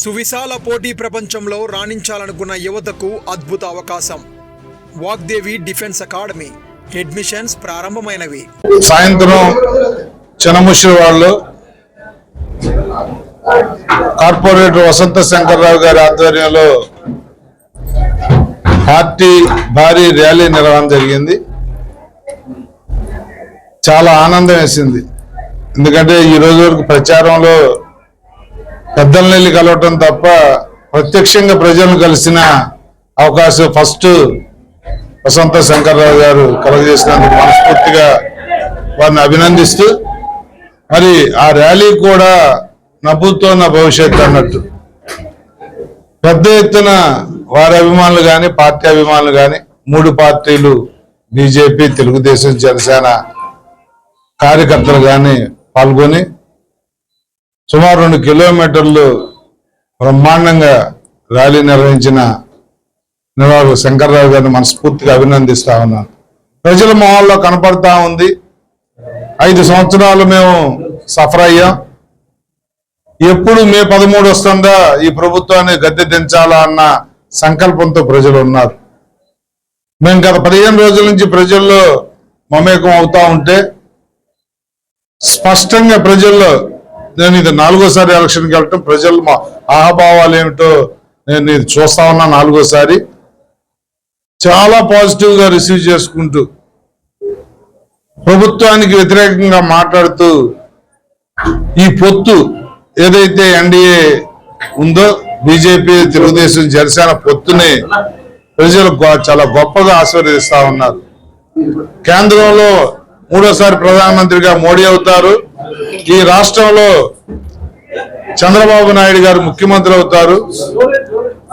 సువిశాల పోటీ ప్రపంచంలో రాణించాలనుకున్న యువతకు అద్భుత అవకాశం. Vagdevi defence academy. అడ్మిషన్స్ ప్రారంభమైనవి. సాయంత్రం చినముషి వాళ్ళు కార్పొరేటర్ వసంత శంకర్రావు గారి ఆధ్వర్యంలో పార్టీ భారీ ర్యాలీ నిర్వహణ జరిగింది. చాలా ఆనందం వేసింది. ఎందుకంటే ఈ రోజు వరకు ప్రచారంలో పెద్దలని కలవటం తప్ప ప్రత్యక్షంగా ప్రజలను కలిసిన అవకాశం ఫస్ట్ వసంత శంకర్రావు గారు కలగజేసినందుకు మనస్ఫూర్తిగా వారిని అభినందిస్తూ మరి ఆ ర్యాలీ కూడా నవ్వుతో నా భవిష్యత్తు అన్నట్టు. పెద్ద ఎత్తున వారి అభిమానులు కానీ పార్టీ అభిమానులు కానీ మూడు పార్టీలు బీజేపీ తెలుగుదేశం జనసేన కార్యకర్తలు కానీ పాల్గొని సుమారు రెండు కిలోమీటర్లు బ్రహ్మాండంగా ర్యాలీ నిర్వహించిన నిర్వాహకు శంకర్రావు గారిని మనస్ఫూర్తిగా అభినందిస్తా ఉన్నాను. ప్రజల మొహాల్లో కనపడతా ఉంది. ఐదు సంవత్సరాలు మేము సఫర్ అయ్యాం. ఎప్పుడు మే పదమూడు వస్తుందా ఈ ప్రభుత్వాన్ని గద్దె దించాలా అన్న సంకల్పంతో ప్రజలు ఉన్నారు. మేము గత పదిహేను రోజుల నుంచి ప్రజల్లో మమేకం అవుతా ఉంటే స్పష్టంగా ప్రజల్లో నేను ఇది నాలుగోసారి ఎలక్షన్కి వెళ్ళటం ప్రజలు మా ఆహభావాలు ఏమిటో నేను ఇది చూస్తా ఉన్నా నాలుగోసారి. చాలా పాజిటివ్గా రిసీవ్ చేసుకుంటూ ప్రభుత్వానికి వ్యతిరేకంగా మాట్లాడుతూ ఈ పొత్తు ఏదైతే ఎన్డీఏ ఉందో బీజేపీ తెలుగుదేశం జనసేన పొత్తుని ప్రజలు గొ- చాలా గొప్పగా ఆశీర్వదిస్తా ఉన్నారు. కేంద్రంలో మూడోసారి ప్రధానమంత్రిగా మోడీ అవుతారు. ఈ రాష్ట్రంలో చంద్రబాబు నాయుడు గారు ముఖ్యమంత్రి అవుతారు.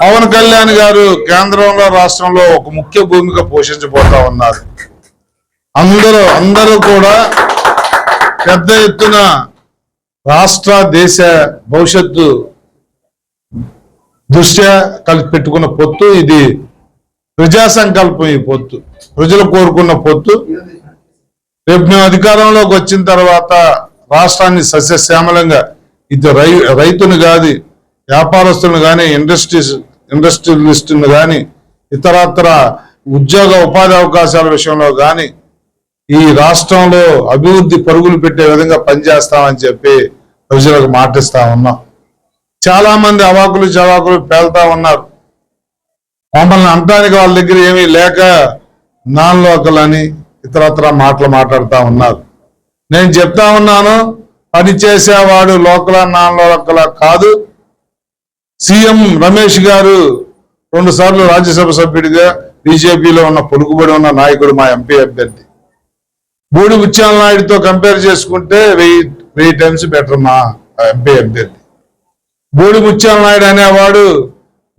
పవన్ కళ్యాణ్ గారు కేంద్రంలో రాష్ట్రంలో ఒక ముఖ్య భూమిక పోషించబోతా ఉన్నారు. అందరూ అందరూ కూడా పెద్ద ఎత్తున రాష్ట్ర దేశ భవిష్యత్తు దృష్ట్యా కలిపి పెట్టుకున్న పొత్తు. ఇది ప్రజా సంకల్పం ఈ పొత్తు. ప్రజలు కోరుకున్న పొత్తు. రేపు మేము అధికారంలోకి వచ్చిన తర్వాత రాష్ట్రాన్ని సస్యశ్యామలంగా ఇది రై రైతును కాదు వ్యాపారస్తులను కానీ ఇండస్ట్రీస్ ఇండస్ట్రియలిస్టులను కానీ ఇతరత్ర ఉద్యోగ ఉపాధి అవకాశాల విషయంలో కానీ ఈ రాష్ట్రంలో అభివృద్ధి పరుగులు పెట్టే విధంగా పనిచేస్తామని చెప్పి ప్రజలకు మాటిస్తా ఉన్నాం. చాలా మంది అవాకులు చవాకులు పేల్తా ఉన్నారు. మమ్మల్ని అంటానికి వాళ్ళ దగ్గర ఏమీ లేక నాన్ లోకల్ అని ఇతరత్ర మాటలు మాట్లాడుతూ ఉన్నారు. నేను చెప్తా ఉన్నాను పని చేసేవాడు లోకల నాన్ లోకల కాదు. సీఎం రమేష్ గారు రెండు సార్లు రాజ్యసభ సభ్యుడిగా బీజేపీలో ఉన్న పొడుగుబడి ఉన్న నాయకుడు మా ఎంపీ అభ్యర్థి. బూడి ఉచ్చాల నాయుడుతో కంపేర్ చేసుకుంటే వెయ్యి వెయ్యి టైమ్స్ బెటర్ మా ఎంపీ అభ్యర్థి. బూడి ముత్యాల నాయుడు అనేవాడు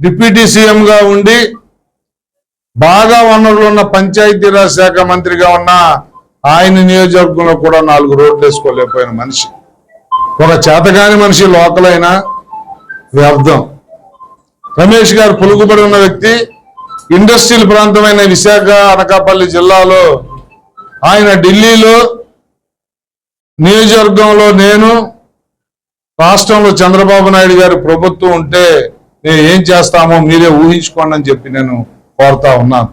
డిప్యూటీ సీఎంగా ఉండి బాగా వనరులు ఉన్న పంచాయతీరాజ్ శాఖ మంత్రిగా ఉన్న ఆయన నియోజకవర్గంలో కూడా నాలుగు రోడ్లు వేసుకోలేకపోయిన మనిషి. ఒక చేతగాని మనిషి లోకల్ అయినా వ్యర్థం. రమేష్ గారు పొలుగుబడి ఉన్న వ్యక్తి ఇండస్ట్రియల్ ప్రాంతమైన విశాఖ అనకాపల్లి జిల్లాలో ఆయన ఢిల్లీలో నియోజకవర్గంలో నేను రాష్ట్రంలో చంద్రబాబు నాయుడు గారి ప్రభుత్వం ఉంటే మేము ఏం చేస్తామో మీరే ఊహించుకోండి అని చెప్పి నేను కోరుతా ఉన్నాను.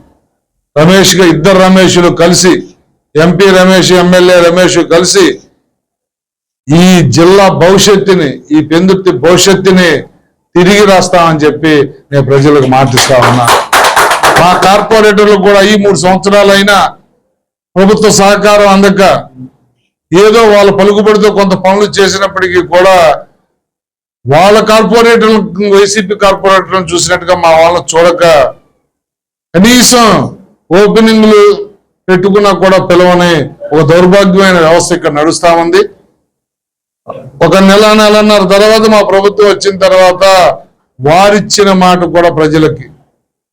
రమేష్ గారు ఇద్దరు రమేష్లు కలిసి ఎంపీ రమేష్ ఎమ్మెల్యే రమేష్ కలిసి ఈ జిల్లా భవిష్యత్తుని ఈ పెందుర్తి భవిష్యత్తుని తిరిగి రాస్తామని చెప్పి నేను ప్రజలకు మాటిస్తా ఉన్నా. మా కార్పొరేటర్లు కూడా ఈ మూడు సంవత్సరాలైనా ప్రభుత్వ సహకారం అందక ఏదో వాళ్ళ పలుకుబడితో కొంత పనులు చేసినప్పటికీ కూడా వాళ్ళ కార్పొరేటర్లు వైసీపీ కార్పొరేటర్లను చూసినట్టుగా మా వాళ్ళని చూడక కనీసం ఓపెనింగ్లు పెట్టుకున్నా కూడా పిలవని ఒక దౌర్భాగ్యమైన వ్యవస్థ ఇక్కడ నడుస్తా ఉంది. ఒక నెల నెలన్నర తర్వాత మా ప్రభుత్వం వచ్చిన తర్వాత వారిచ్చిన మాట కూడా ప్రజలకి.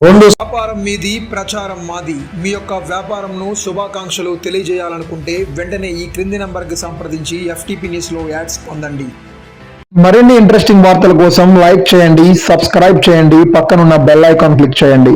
రెండు వ్యాపారం మీది ప్రచారం మాది. మీ యొక్క వ్యాపారంను శుభాకాంక్షలు తెలియజేయాలనుకుంటే వెంటనే ఈ క్రింది నంబర్కి సంప్రదించి ఎఫ్టీపీ న్యూస్లో యాడ్స్ పొందండి. మరిన్ని ఇంట్రెస్టింగ్ వార్తల కోసం లైక్ చేయండి సబ్స్క్రైబ్ చేయండి పక్కనున్న బెల్ ఐకాన్ క్లిక్ చేయండి.